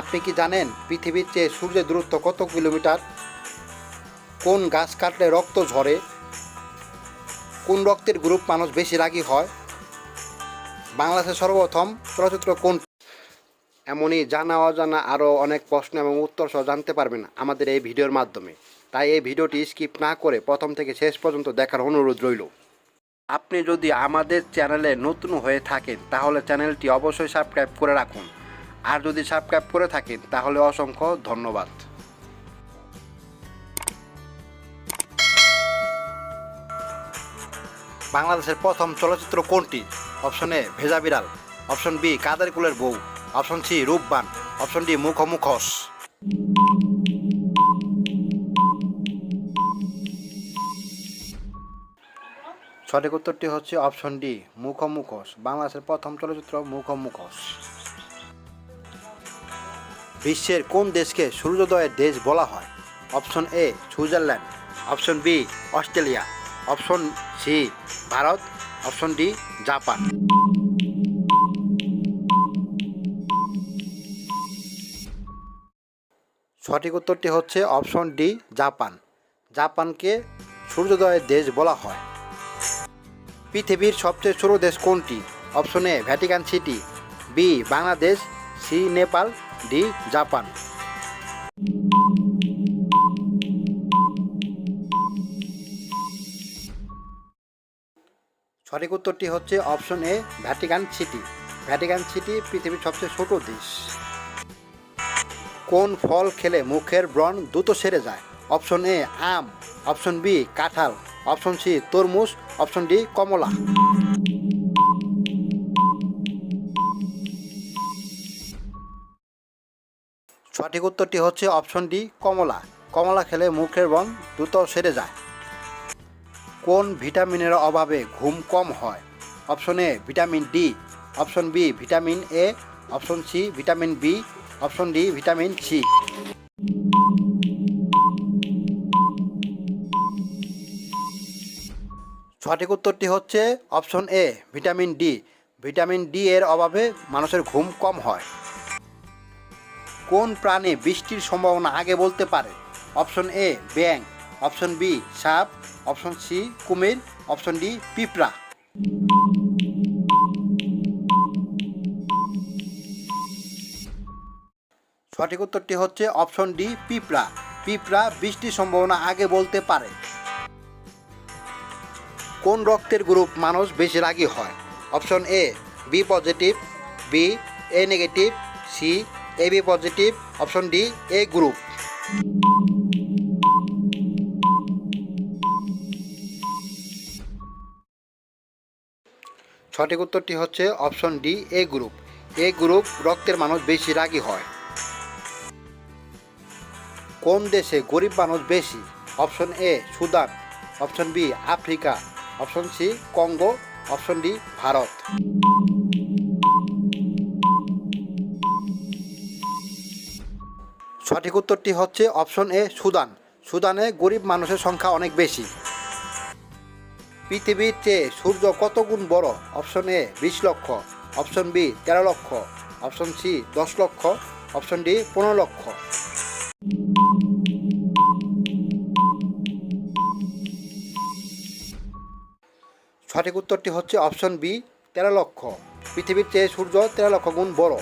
আপনি কি জানেন পৃথিবীর চেয়ে সূর্যের দূরত্ব কত কিলোমিটার? কোন গাছ কাটলে রক্ত ঝরে? কোন রক্তের গ্রুপ মানুষ বেশি রাগী হয়? বাংলাদেশের সর্বপ্রথম চলচ্চিত্র কোন? এমনই জানা অজানা আরও অনেক প্রশ্ন এবং উত্তর সহ জানতে পারবেন আমাদের এই ভিডিওর মাধ্যমে। তাই এই ভিডিওটি স্কিপ না করে প্রথম থেকে শেষ পর্যন্ত দেখার অনুরোধ রইল। আপনি যদি আমাদের চ্যানেলে নতুন হয়ে থাকেন, তাহলে চ্যানেলটি অবশ্যই সাবস্ক্রাইব করে রাখুন। আর যদি সাবস্ক্রাইব করে থাকেন, তাহলে অসংখ্য ধন্যবাদ। বাংলাদেশের প্রথম চলচ্চিত্র কোনটি? অপশন এ, ভেজা বিড়াল। অপশন বি, কাদের কুলের বউ। Option C, Rupban. Option D মুখোমুখস সঠিক উত্তরটি হচ্ছে অপশন ডি মুখোমুখস বাংলাদেশের প্রথম চলচ্চিত্র মুখোমুখস বিশ্বের কোন দেশকে সূর্যোদয়ের দেশ বলা হয়? Option A Switzerland. Option B Australia. Option C Bharat. Option D Japan. সঠিক উত্তরটি হচ্ছে অপশন ডি জাপান। জাপানকে সূর্যোদয়ের দেশ বলা হয়। পৃথিবীর সবচেয়ে ছোট দেশ কোনটি? Option A Vatican City. B Bangladesh. C Nepal. D, Japan. সঠিক উত্তরটি হচ্ছে option A, Vatican City. Vatican City পৃথিবীর সবচেয়ে ছোট দেশ। কোন ফল খেলে মুখের ব্রণ দ্রুত সেরে যায়? অপশন এ, আম। অপশন বি, কাঁঠাল। অপশন সি, তরমুজ। অপশন ডি, কমলা। সঠিক উত্তরটি হচ্ছে অপশন ডি, কমলা। কমলা খেলে মুখের রং দ্রুত সেরে যায়। কোন ভিটামিনের অভাবে ঘুম কম হয়? Option A, vitamin D. Option B, vitamin A. Option C, vitamin B. Option D, vitamin C. সঠিক উত্তরটি হচ্ছে option A, vitamin D. Vitamin D এর অভাবে মানুষের ঘুম কম হয়। কোন প্রাণী বৃষ্টির সম্ভাবনা আগে বলতে পারে? অপশন এ ব্যাং অপশন বি, সাপ। অপশন সি, কুমির। অপশন ডি, পিঁপড়া। সঠিক উত্তরটি হচ্ছে অপশন ডি, পিঁপড়া। পিঁপড়া বৃষ্টির সম্ভাবনা আগে বলতে পারে। কোন রক্তের গ্রুপ মানুষ বেশি রাগী হয়? Option A, B positive, B A negative, C A B positive option D A group সঠিক উত্তরটি হচ্ছে option D A group A group রক্তের মানুষ বেশি রাগী হয়। কোন দেশে গরিব মানুষ বেশি? Option A Sudan. Option B Africa. Option C Congo. Option D Bharat. সঠিক উত্তরটি হচ্ছে অপশন এ, সুদান। সুদানে গরিব মানুষের সংখ্যা অনেক বেশি। পৃথিবীর চেয়ে সূর্য কত গুণ বড়? অপশন এ, বিশ লক্ষ। অপশন বি, তেরো লক্ষ। অপশন সি, দশ লক্ষ। অপশন ডি, পনেরো লক্ষ। সঠিক উত্তরটি হচ্ছে অপশন বি, তেরো লক্ষ। পৃথিবীর চেয়ে সূর্য তেরো লক্ষ গুণ বড়।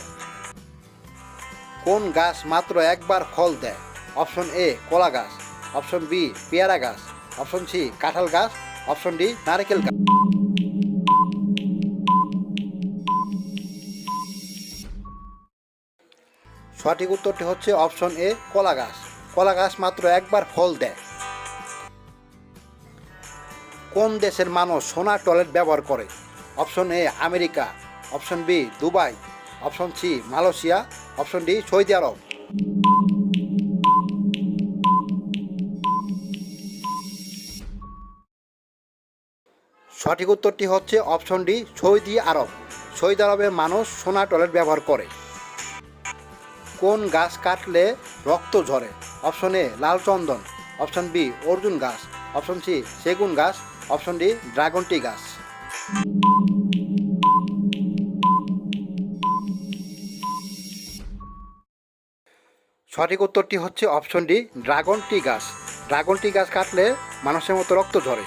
কোন গাছ মাত্র একবার ফল দেয়? অপশন এ, কলা গাছ। অপশন বি, পেয়ারা গাছ। অপশন সি, কাঁঠাল গাছ। অপশন ডি, নারকেল গাছ। সঠিক উত্তরটি হচ্ছে অপশন এ, কলা গাছ। কলা গাছ মাত্র একবার ফল দেয়। কোন দেশের মানুষ সোনার টয়লেট ব্যবহার করে? Option A, America. Option B, Dubai. Option C, Malaysia. Option D Saudi Arab সঠিক উত্তরটি হচ্ছে option D Saudi Arab Saudi আরবের মানুষ সোনা টয়লেট ব্যবহার করে। কোন গাছ কাটলে রক্ত ঝরে? অপশন এ, লাল চন্দন। অপশন বি, অর্জুন গাছ। অপশন সি, সেগুন গাছ। অপশন ডি ড্রাগন টি গাছ। সঠিক উত্তরটি হচ্ছে অপশন ডি, ড্রাগন টি গাছ। ড্রাগন টি গাছ কাটলে মানুষের মতো রক্ত ঝরে।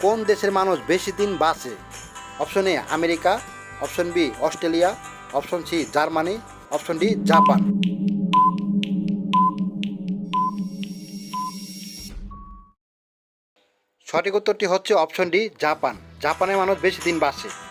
কোন দেশের মানুষ বেশি দিন বাঁচে? Option A, America. Option B, Australia. Option C, Germany. Option D, Japan. সঠিক উত্তরটি হচ্ছে অপশন ডি, জাপান। জাপানের মানুষ বেশি দিন বাঁচে।